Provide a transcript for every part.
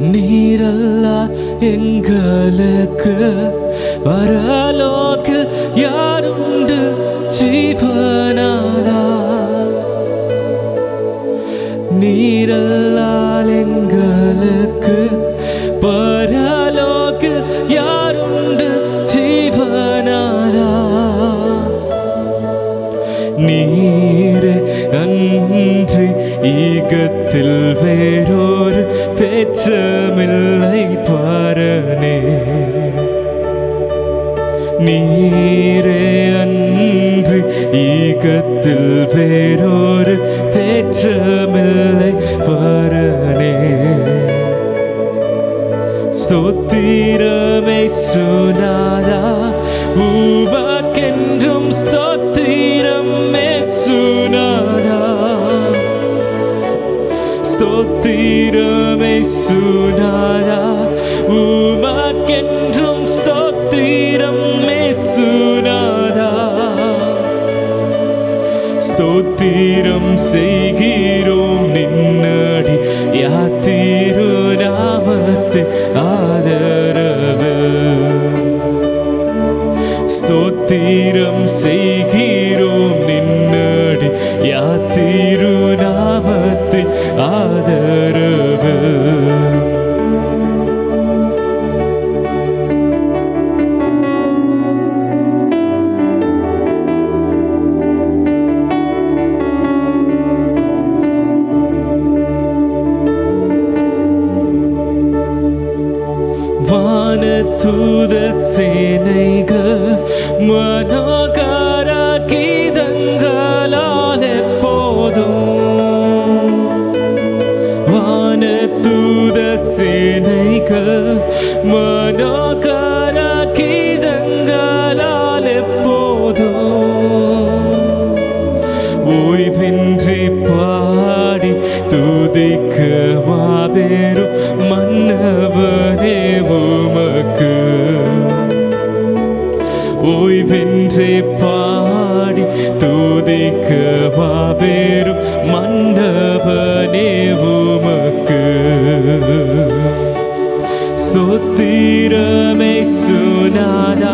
நீரல்ல எங்களுக்கு வரலோக்கு யாருண்டு ஜீவனாதா? நீரல்லால் எங்களுக்கு பரலோக்கு யாருண்டு ஜீவனாதா? நீரே அன்றி ஈகத்தில் வேறு தேற்றமில்லை பாரனே. நீரே அன்று ஈகத்தில் வேறொரு தேற்றமில்லை பாரனே. ஸ்தோத்திரமே சுனாதா உமக்கென்றும் ஸ்தோத்திரமே சுனாதா உமக்கென்றும் ஸ்தோத்திரமே சுனாதா ஸ்தோத்திரம் செய்கிறோம் நின்னடி யாத்திரு நாமத்து ஆதரவு ஸ்தோத்திரம் செய்கிறோம் நின்னடி யாத்திரு சேனைகள் மனோகர கீதங்களால் எப்போதும் ஓய்வின்றி பாடி துதிக்க மாபெரும் மன்னவனே உமக்கு. ஓய்வின்றி பாடி துதிக்க மாபெரும் மன்னவனே ஸ்தோத்திரமே சுனாதா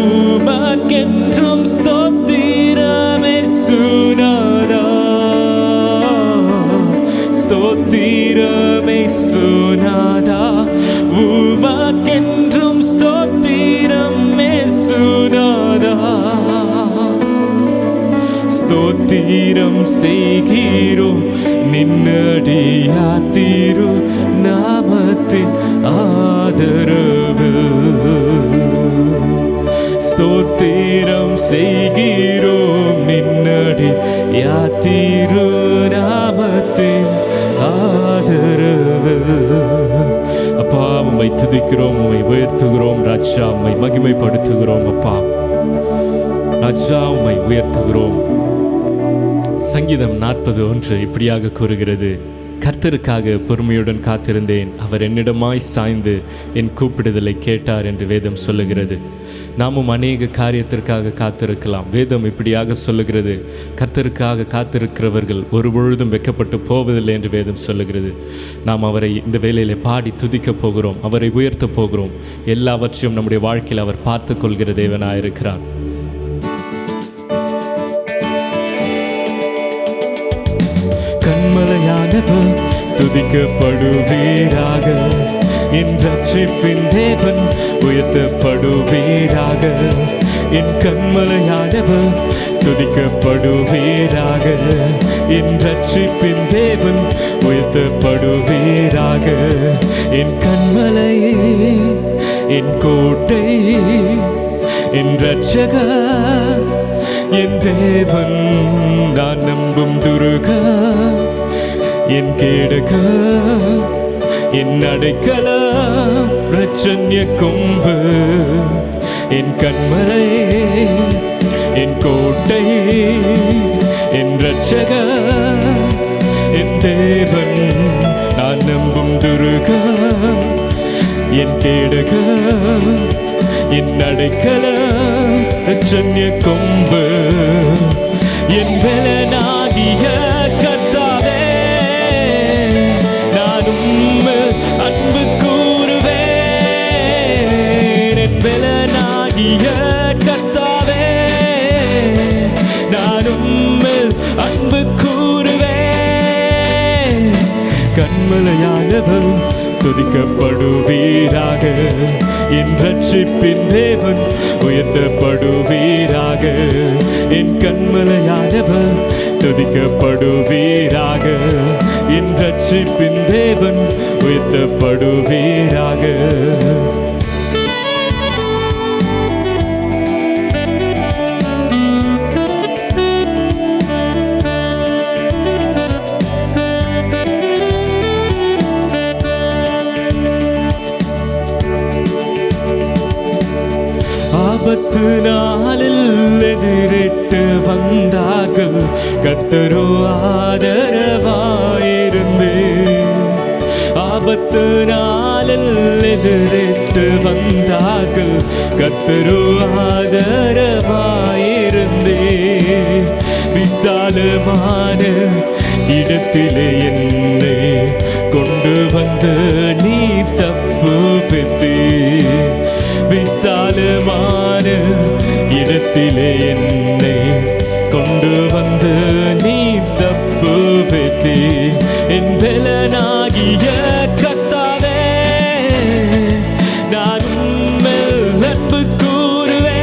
உமக்கென்றும் ஸ்தோத்திரமே சுனாதா ஸ்தோத்திரமே சுனாதா உமக்கென்றும் ஸ்தோத்திரமே சுனாதா ஸ்தோத்திரம் செய்கிறோம் நின்னடியாத்திரு நாம் நாமத்தின் ஆதரவு. ஸ்தோத்திரம் செய்கிறோம் நின்னடி யாத்திரு நாமத்தின் ஆதரவு. அப்பா உம்மை துதிக்கிறோம் உம்மை உயர்த்துகிறோம். ராஜா உம்மை மகிமைப்படுத்துகிறோம் அப்பா. ராஜா உம்மை உயர்த்துகிறோம். சங்கீதம் நாற்பது ஒன்று இப்படியாக கூறுகிறது. கர்த்தருக்காக பொறுமையுடன் காத்திருந்தேன். அவர் என்னிடமாய் சாய்ந்து என் கூப்பிடுதலை கேட்டார் என்று வேதம் சொல்லுகிறது. நாமும் அநேக காரியத்திற்காக காத்திருக்கலாம். வேதம் இப்படியாக சொல்லுகிறது. கர்த்தருக்காக காத்திருக்கிறவர்கள் ஒரு பொழுதும் வெக்கப்பட்டு போவதில்லை என்று வேதம் சொல்லுகிறது. நாம் அவரை இந்த வேலையிலே பாடி துதிக்கப் போகிறோம். அவரை உயர்த்தப் போகிறோம். எல்லாவற்றையும் நம்முடைய வாழ்க்கையில் அவர் பார்த்து கொள்கிற தேவனாயிருக்கிறார். கண்மலையானவர் துதிக்கப்படுவீராக. என் ரட்சிப்பின் தேவன் உயர்த்தப்படுவீராக. என் கண்மலையானவர் துதிக்கப்படுவீராக. என் ரட்சிப்பின் தேவன் உயர்த்தப்படுவீராக. என் கண்மலையே என் கோட்டை என் ரட்சக என் தேவன் நான் நம்பும் துருகா. என் கேடக என் அடைக்கல பிரச்சன்ய கொம்பு. என் கண்மலை என் கோட்டை என் ரட்சக என் தேவன் நான் நம்பும் துருகா. என் கேடக என் அடைக்கல பிரச்சன்ய கொம்பு. என் பலனாகிய பெலனாகிய கத்தாவே நானும் அன்பு கூறுவேன் கண்மலையானவர் துதிக்கப்படுவீராக என் ரட்சிப்பின் தேவன் உயர்த்தப்படுவீராக என் கண்மலையானவர் துதிக்கப்படுவீராக என் ரட்சிப்பின் தேவன் உயர்த்தப்படுவீராக. ஆபத்து நாளில் எதிரிட்டு வந்தார்கள். கத்தரோ ஆதரவாயிருந்து. ஆபத்து நாளில் எதிரிட்டு வந்தார்கள். கத்தரோ ஆதரவாயிருந்தே. விசாலமான இடத்திலே என்னை கொண்டு வந்து நீ தப்பு பெற்றே விசாலமான இடத்திலே என்னை கொண்டு வந்து நீ தப்பு பெத்தே. என் பலனாகிய கத்தாவே நான் உம்மேல் அன்பு கூறுவேன்.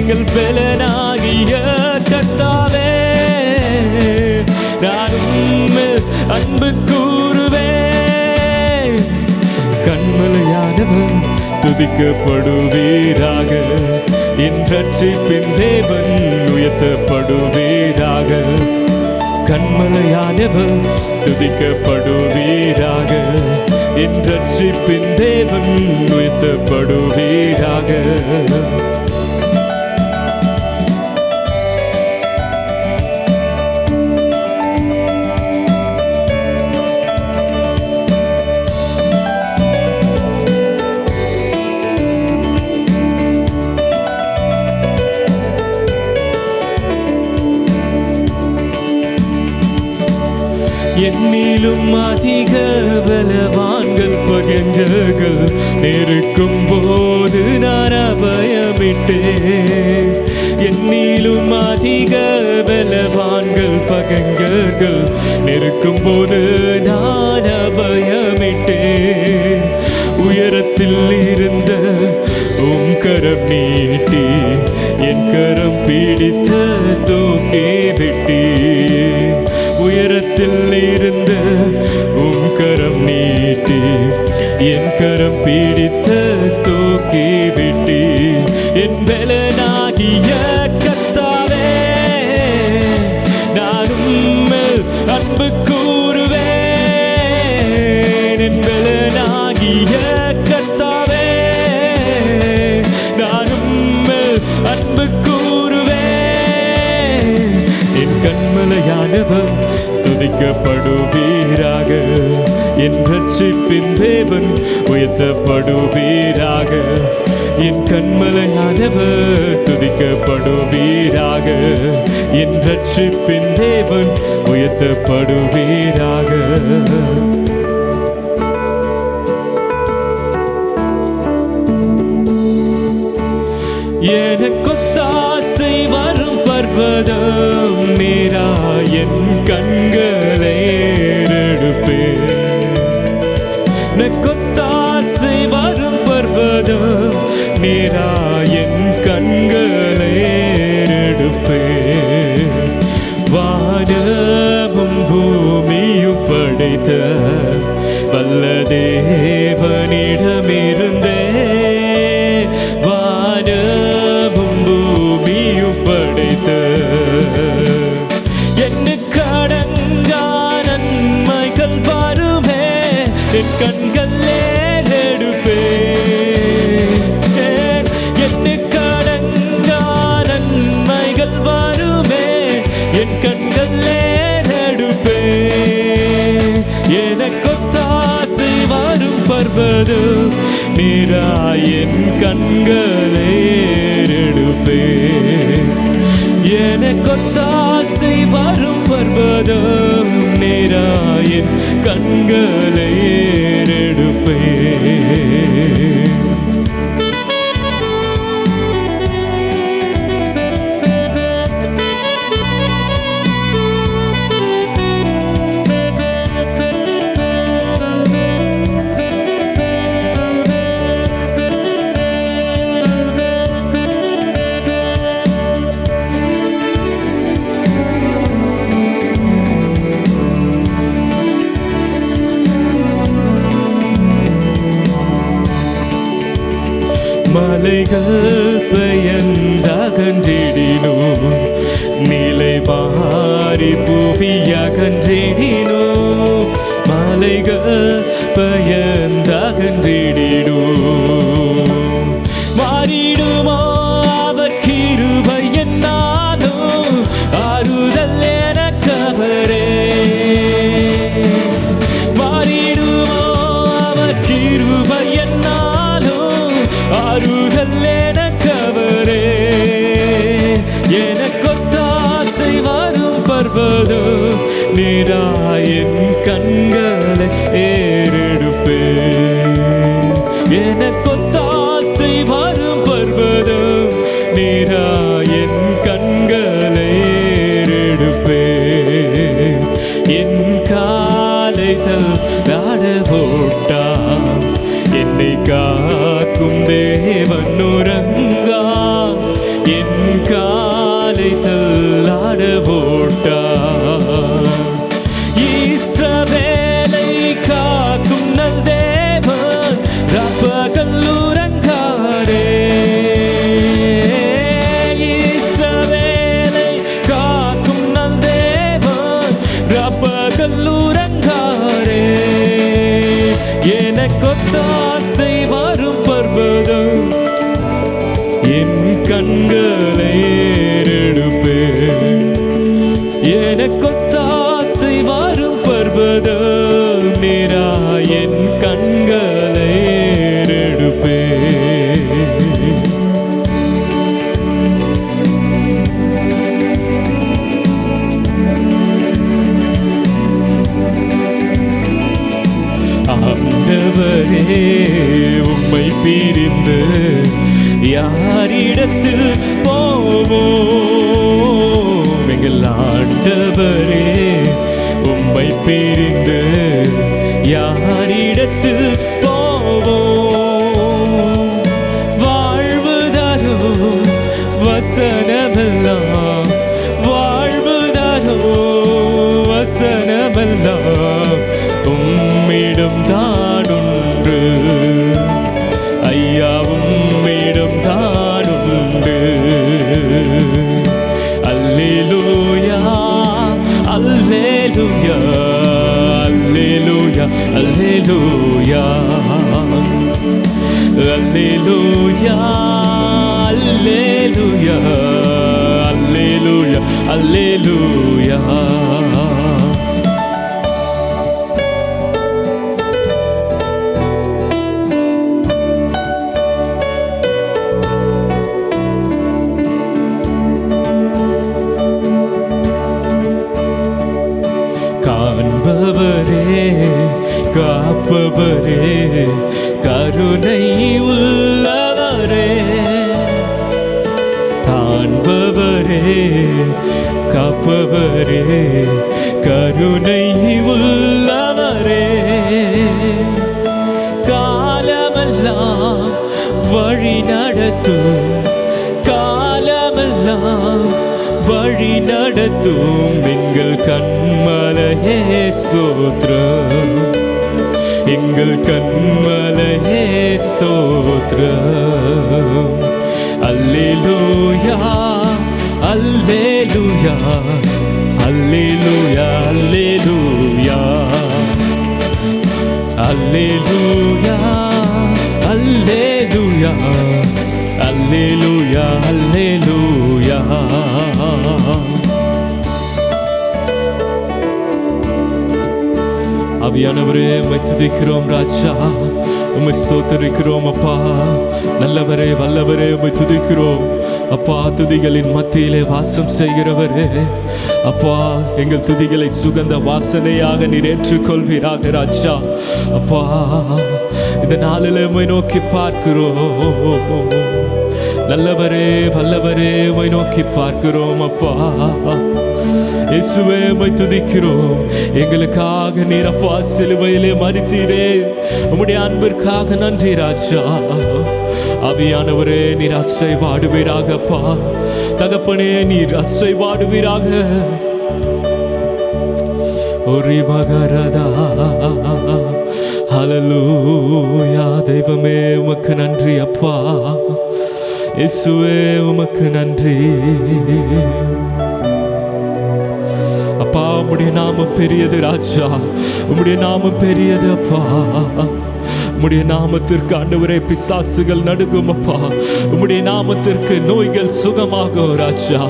எங்கள் பலனாகிய கண்மலையானவன் துதிக்கப்படுவீராக. என் ரட்சிப்பின் தேவன் உயர்த்தப்படுவீராக. கண்மலையானவன் துதிக்கப்படுவீராக. என் ரட்சிப்பின் தேவன் உயர்த்தப்படுவீராக. என்னிலும் அதிக பலவான்கள் பகிர்ந்தர்கள் நெருக்கும் போது நான் அபயமிட்டேன். என்னிலும் அதிக பலவான்கள் பகங்கர்கள் நெருக்கும் போது நான் அபயமிட்டேன். உயரத்தில் இருந்த உம் கரம் நீட்டி என் கரம் பிடித்த தூக்கி விட்டீ. உயரத்தில் இருந்து உம் கரம் நீட்டி என் கரம் பிடித்த தூக்கி விட்டி என் பலனாகிய கத்தாவே நானும் அன்பு கூறுவேன். என் பலனாகிய கத்தாவே நானும் அன்பு கூறுவேன். என் கண்மலையானவர் துதிக்கப்படுவீராக என் ரட்சிப்பின் தேவன் உயர்த்தப்படுவீராக. என் கண்மலையானவர் துதிக்கப்படுவீராக. என் ரட்சிப்பின் தேவன் உயர்த்தப்படுவீராக. எனக்கொத்தாசை வரும் பர்வதம் நேரா என் கண் பர்வதம் நேரா என் கண்களை எடுப்பேன். வானமும் பூமியும் படைத்த வல்ல தேவனிடமிருந்தே வரும் பர்வது நீராயன் கண்களை எடுப்பேன் எனக்கொத்தாசை வரும் பர்வதம். நீராயன் கண்களை எடுப்பேன் அலைகள் பெயர்ந்தகன்றிடினோ நிலை பாரி புவியகன்றிடினோ மலைகள் பெயர்ந்தகன்றிடினோ நீராயின் கண்களை ஏறெடுப்பேன். எனக்கொத்தாசை வரும் பர்வதம் நீராயின் கண்களை ஏறெடுப்பே என் காலை தாட போட்டா என்னை காக்கும் தேவன் உறங்கா. என் காலை தள்ளாட போட்டா எனக்கொத்தாசை வரும் பர்வதம். என் கண்களை ஏறெடுப்பேன். எனக்கொத்தாசை வரும் பர்வதம். Nira Alleluia, Alleluia, Hallelujah, Hallelujah. காப்பவரே கருணை உள்ளவரே. காண்பவரே காப்பவரே கருணை உள்ளவரே. காலமெல்லாம் வழி நடத்தும் காலமெல்லாம் வழி நடத்தும் எங்கள் கண்மலையே ஸ்தோத்திரம். எங்கள் கண்மலையே ஸ்தோத்ரம் அல்லேலூயா அல்லேலூயா அல்லேலூயா அல்லேலூயா. அல்லேலூயா அல்லேலூயா அல்லேலூயா அல்லேலூயா. அவியானவரே உமை துதிக்கிறோம் ராஜா. உமை ஸ்தோத்தரிக்கிறோம் அப்பா. நல்லவரே வல்லவரே உமை துதிக்கிறோம். அப்பா துதிகளின் மத்தியிலே வாசம் செய்கிறவரே. அப்பா எங்கள் துதிகளை சுகந்த வாசனையாக நீர் கொள்வீராக ராஜா. அப்பா இந்த நாளில் உமை நோக்கி பார்க்கிறோம். நல்லவரே வல்லவரே உம்மை நோக்கி பார்க்கிறோம் அப்பா. இயேசுவே உம்மை துதிக்கிறோம். எங்களுக்காக நீர் அப்பா சிலுவையிலே மறித்தீரே உம்முடைய அன்பிற்காக நன்றி ராஜா. அவியானவரே நீர் அசை வாடுவீராகப்பா தகப்பனே நீர் அசை வாடுவீராக ஒரு மகரதா ஹalleluya தெய்வமே உமக்கு நன்றி அப்பா. இயேசுவே உமக்கு நன்றி. அப்பா உம்முடைய நாமம் பெரியது ராஜா. உம்முடைய நாமம் பெரியது அப்பா. உம்முடைய நாமத்திற்கு ஆண்டவரே பிசாசுகள் நடுங்கும் அப்பா. உம்முடைய நாமத்திற்கு நோய்கள் சுகமாகும் ராஜா.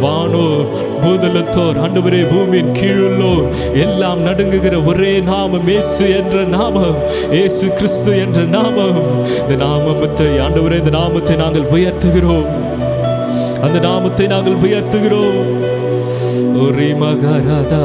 வானோர் பூதலத்தோர் ஆண்டவரே பூமியின் கீழுள்ளோர் எல்லாம் நடுங்குகிற ஒரே நாமம் இயேசு என்ற நாமம். இயேசு கிறிஸ்து என்ற நாமம். இந்த நாமத்தை ஆண்டவரே இந்த நாமத்தை நாங்கள் உயர்த்துகிறோம். அந்த நாமத்தை நாங்கள் உயர்த்துகிறோம். ஒரு மகரதா.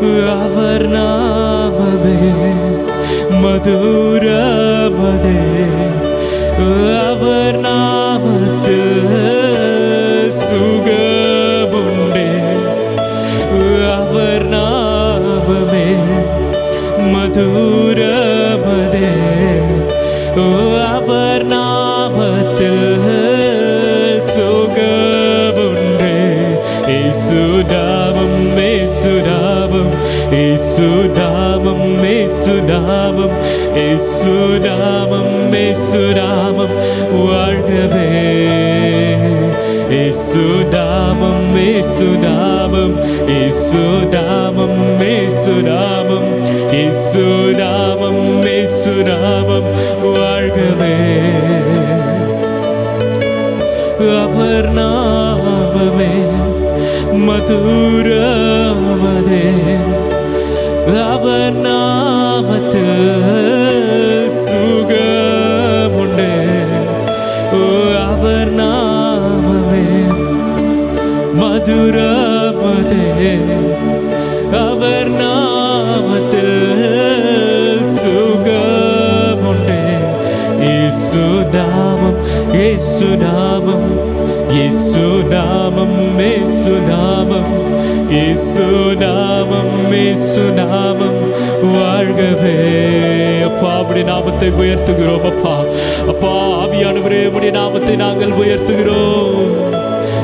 ஏசு நாமம் ஏசு நாமம் ஏசு நாமம் ஏசு நாமம் ஏசு நாமம் ஏசு நாமம் வாழ்கவே அவர் நாமம் ஏசு நாமம் ஏசு நாமம் ஏசு நாமம் ஏசு நாமம் வாழ்கவே. ஏசு நாமம் ஏசு நாமம் ஏசு நாமம் ஏசு நாமம் ஏசு நாமம் ஏசு நாமம் வாழ்கவே. அவர் நாமமே மதுரமதே அவர் நாமத்தில் சுகமுண்டே இயேசு நாமம் இயேசு நாமம் இயேசு நாமம் இயேசு நாமம் இயேசு நாமம் இயேசு நாமம் வாழ்கவே. அப்பா அப்படி நாமத்தை உயர்த்துகிறோம் அப்பா. அப்பா ஆவியானவரே உடைய நாமத்தை நாங்கள் உயர்த்துகிறோம்.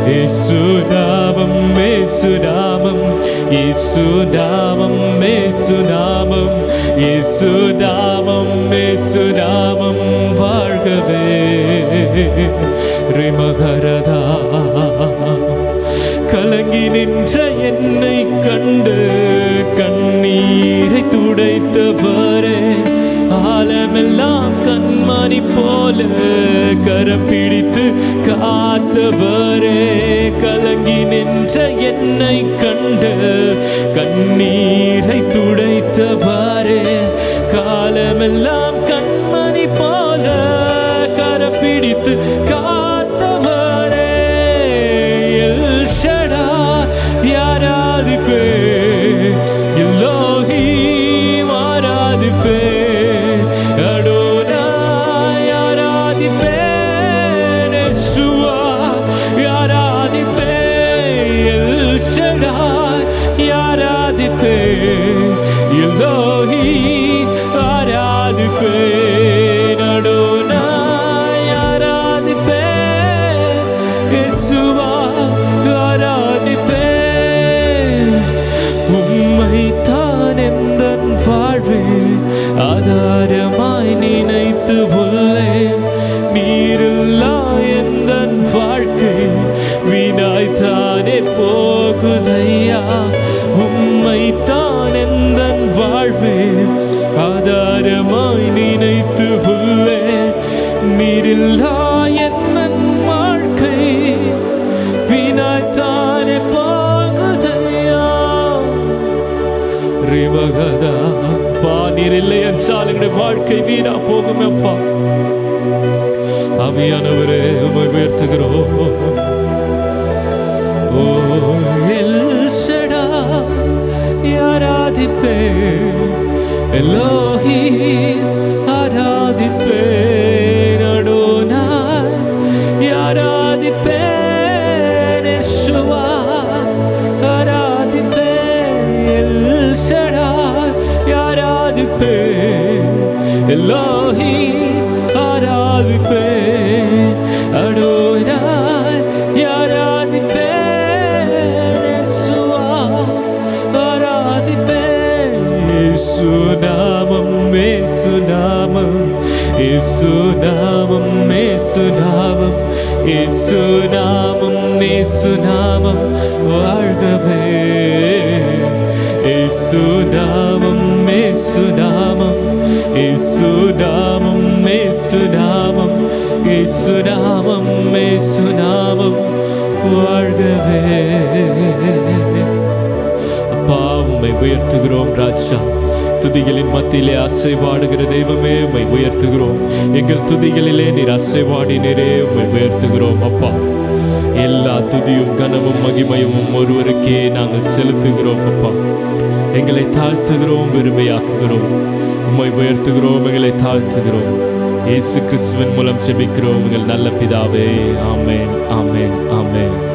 இயேசு நாமம் இயேசு நாமம் இயேசு நாமம் இயேசு நாமம் இயேசு நாமம் இயேசு நாமம். வாழ்கவே. ரிமகரதா கலங்கி நின்ற என்னை கண்டு கண்ணீரை துடைத்த துடைத்தவரே ஆலமெல்லாம் கண்மணி போல கரம் பிடித்து காத்தவரே கலங்கி நின்ற என்னை கண்டு கண்ணீரை துடைத்தவரே காலமெல்லாம் கண் பிடித்து காத்தவரே எல் ஷடா யாராதிப்பே எல்லோஹி ஆராதிப்பே அடோனாய் ஆராதிப்பே நெசுவா ஆராதிப்பே எல் ஷடா யாராதிப்பே எல்லோஹி ஆராதிப்பே போகுதையா உம்மைத்தான் எந்த வாழ்வே ஆதாரமாய் நினைத்து உள்ளேன் நீரில்லா எந்தன் வாழ்க்கை வீணாய்த்தானே போகுதையா? ரிமகதா பானீர் இல்லை என்றால் எங்களுடைய வாழ்க்கை வீணா போகும் அப்பா. அவையானவரே உமை உயர்த்துகிறோம். ஓ ആരാധിപ്പേ? എലോഹി ആരാധിപ്പേ? അഡോനായ് ആരാധിപ്പേ? യേശുവാ ആരാധിപ്പേ? എൽ ഷഡായ് ആരാധിപ്പേ? എലോഹി இயேசுநாமம் இயேசுநாமம் இயேசுநாமம் இயேசுநாமம் வாழ்கவே. இயேசுநாமம் இயேசுநாமம் இயேசுநாமம் இயேசுநாமம் இயேசுநாமம் இயேசுநாமம் வாழ்கவே. அப்பா உம்மை உயர்த்துகிறோம் ராஜா. துதிகளின் மத்தியிலே அசைவாடுகிற தெய்வமே உமை உயர்த்துகிறோம். எங்கள் துதிகளிலே நீர் அசைவாடினரே உமை உயர்த்துகிறோம் அப்பா. எல்லா துதியும் கனமும் மகிமையும் ஒருவருக்கே நாங்கள் செலுத்துகிறோம் அப்பா. எங்களை தாழ்த்துகிறோம் பெருமையாக்குகிறோம் உம்மை உயர்த்துகிறோம் எங்களை தாழ்த்துகிறோம். இயேசு கிறிஸ்துவின் மூலம் செபிக்கிறோம் எங்கள் நல்ல பிதாவே. ஆமேன் ஆமேன் ஆமேன்.